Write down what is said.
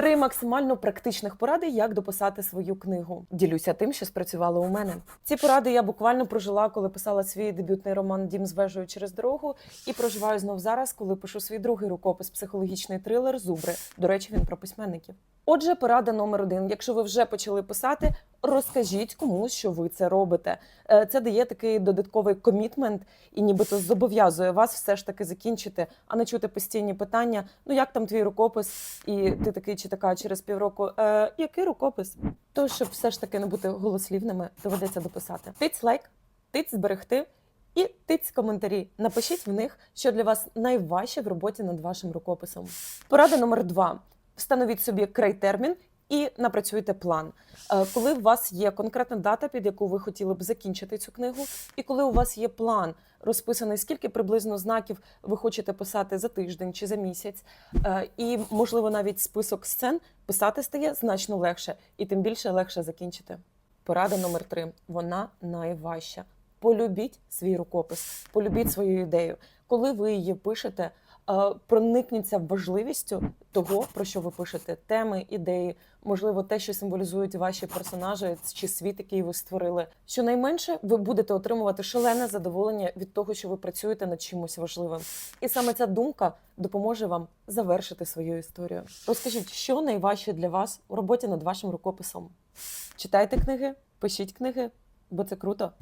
Три максимально практичних поради, як дописати свою книгу. Ділюся тим, що спрацювало у мене. Ці поради я буквально прожила, коли писала свій дебютний роман Дім з вежею через дорогу, і проживаю знов зараз, коли пишу свій другий рукопис психологічний трилер Зубри. До речі, він про письменників. Отже, порада номер один: якщо ви вже почали писати, розкажіть комусь, що ви це робите. Е, Це дає такий додатковий комітмент і нібито зобов'язує вас все ж таки закінчити, а не чути постійні питання. Ну як там твій рукопис? І ти такий чи така через півроку. Е, який рукопис? То щоб все ж таки не бути голослівними, доведеться дописати. Тиць лайк, тиць зберегти. І тиць коментарі. Напишіть в них, що для вас найважче в роботі над вашим рукописом. Порада номер два: встановіть собі край-термін і напрацюйте план. Е, Коли у вас є конкретна дата, під яку ви хотіли б закінчити цю книгу, і коли у вас є план розписаний, скільки приблизно знаків ви хочете писати за тиждень чи за місяць, е, і можливо навіть список сцен писати стає значно легше, і тим більше легше закінчити. Порада номер три: вона найважча. Полюбіть свій рукопис, полюбіть свою ідею. Коли ви її пишете, е, проникніться важливістю того, про що ви пишете, теми, ідеї, можливо, те, що символізують ваші персонажі чи світ, який ви створили. Щонайменше ви будете отримувати шалене задоволення від того, що ви працюєте над чимось важливим. І саме ця думка допоможе вам завершити свою історію. Розкажіть, що найважче для вас у роботі над вашим рукописом? Читайте книги, пишіть книги, бо це круто.